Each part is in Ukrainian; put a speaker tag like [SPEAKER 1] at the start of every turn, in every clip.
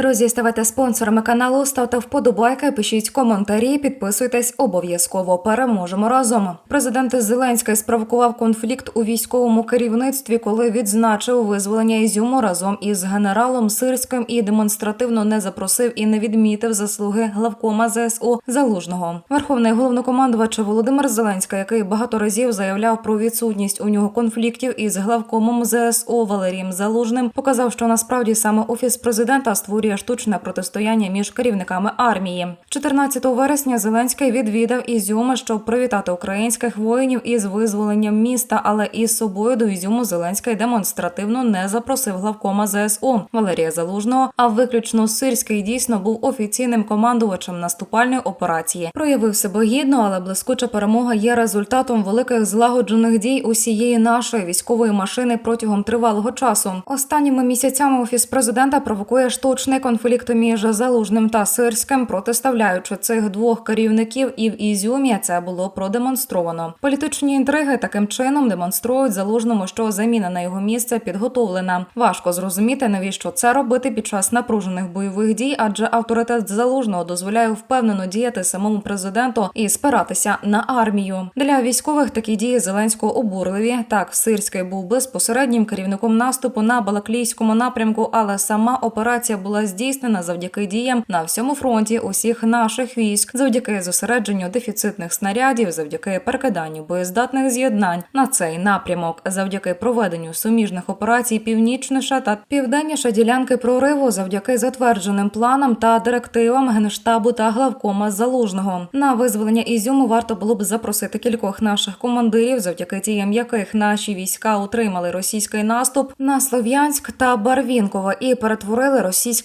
[SPEAKER 1] Друзі, ставайте спонсорами каналу, ставте вподобайки, пишіть коментарі, підписуйтесь обов'язково. Переможемо разом. Президент Зеленський спровокував конфлікт у військовому керівництві, коли відзначив визволення Ізюму разом із генералом Сирським і демонстративно не запросив і не відмітив заслуги главкома ЗСУ Залужного. Верховний головнокомандувач Володимир Зеленський, який багато разів заявляв про відсутність у нього конфліктів із главкомом ЗСУ Валерієм Залужним, показав, що насправді саме офіс президента створює штучне протистояння між керівниками армії. 14 вересня Зеленський відвідав Ізюм, щоб привітати українських воїнів із визволенням міста, але із собою до Ізюму Зеленський демонстративно не запросив главкома ЗСУ Валерія Залужного. А виключно Сирський дійсно був офіційним командувачем наступальної операції. Проявив себе гідно, але блискуча перемога є результатом великих злагоджених дій усієї нашої військової машини протягом тривалого часу. Останніми місяцями офіс президента провокує штучний конфлікт між залужним та сирським, протиставляючи цих двох керівників, і в Ізюмі це було продемонстровано. Політичні інтриги таким чином демонструють залужному, що заміна на його місце підготовлена. Важко зрозуміти, навіщо це робити під час напружених бойових дій, адже авторитет залужного дозволяє впевнено діяти самому президенту і спиратися на армію. Для військових такі дії Зеленського обурливі. Так, Сирський був безпосереднім керівником наступу на Балаклійському напрямку, але сама операція була здійснена завдяки діям на всьому фронті усіх наших військ, завдяки зосередженню дефіцитних снарядів, завдяки перекиданню боєздатних з'єднань на цей напрямок, завдяки проведенню суміжних операцій північніша та південніша ділянки прориву, завдяки затвердженим планам та директивам генштабу та главкома залужного. На визволення Ізюму варто було б запросити кількох наших командирів, завдяки діям яких наші війська утримали російський наступ на Слов'янськ та Барвінково і перетворили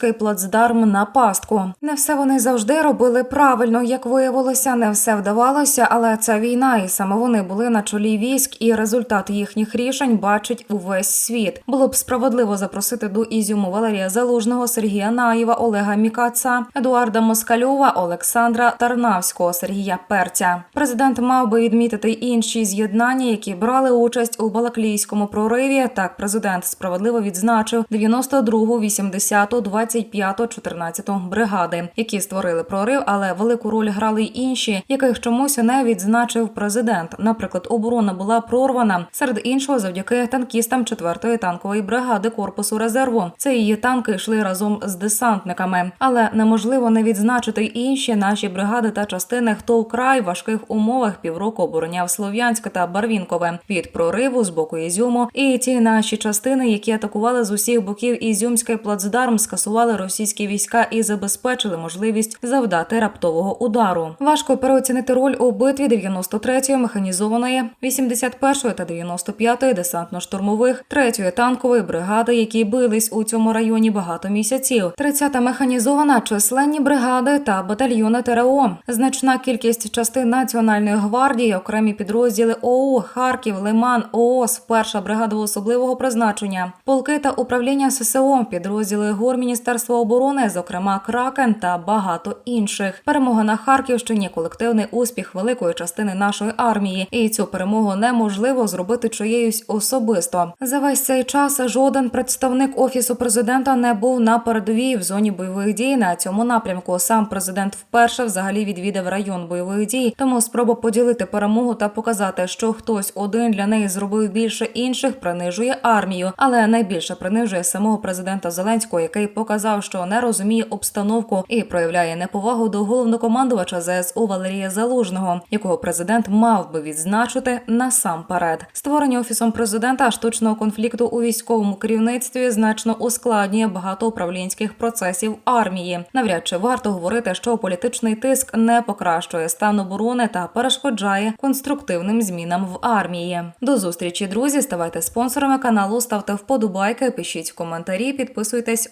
[SPEAKER 1] російський плацдарм на пастку. Не все вони завжди робили правильно, як виявилося, не все вдавалося, але це війна, і саме вони були на чолі військ, і результат їхніх рішень бачить увесь світ. Було б справедливо запросити до Ізюму Валерія Залужного, Сергія Наєва, Олега Мікаца, Едуарда Москальова, Олександра Тарнавського, Сергія Перця. Президент мав би відмітити інші з'єднання, які брали участь у Балаклійському прориві. Так, президент справедливо відзначив 92-гу, 80-ту, 25-ту, 14-ту бригади, які створили прорив, але велику роль грали й інші, яких чомусь не відзначив президент. Наприклад, оборона була прорвана серед іншого завдяки танкістам 4-ї танкової бригади корпусу резерву. Це її танки йшли разом з десантниками, але неможливо не відзначити й інші наші бригади та частини, хто вкрай важких умовах півроку обороняв Слов'янськ та Барвінкове від прориву з боку Ізюму. І ті наші частини, які атакували з усіх боків Ізюмський плацдарм, скасували російські війська і забезпечили можливість завдати раптового удару. Важко переоцінити роль у битві 93-ї механізованої, 81-ї та 95-ї десантно-штурмових, 3-ї танкової бригади, які бились у цьому районі багато місяців. 30-та механізована, численні бригади та батальйони ТРО. Значна кількість частин національної гвардії, окремі підрозділи ОУ, Харків, Лиман, ООС, перша бригада особливого призначення, полки та управління ССО, підрозділи ГУР Міністерства оборони, зокрема Кракен та багато інших. Перемога на Харківщині колективний успіх великої частини нашої армії, і цю перемогу неможливо зробити чиєюсь особисто. За весь цей час жоден представник офісу президента не був на передовій в зоні бойових дій на цьому напрямку. Сам президент вперше взагалі відвідав район бойових дій, тому спроба поділити перемогу та показати, що хтось один для неї зробив більше інших, принижує армію, але найбільше принижує самого президента Зеленського, який показав, що не розуміє обстановку і проявляє неповагу до головнокомандувача ЗСУ Валерія Залужного, якого президент мав би відзначити насамперед. Створення офісом президента штучного конфлікту у військовому керівництві значно ускладнює багато управлінських процесів армії. Навряд чи варто говорити, що політичний тиск не покращує стан оборони та перешкоджає конструктивним змінам в армії. До зустрічі, друзі. Ставайте спонсорами каналу, ставте вподобайки, пишіть коментарі, підписуйтесь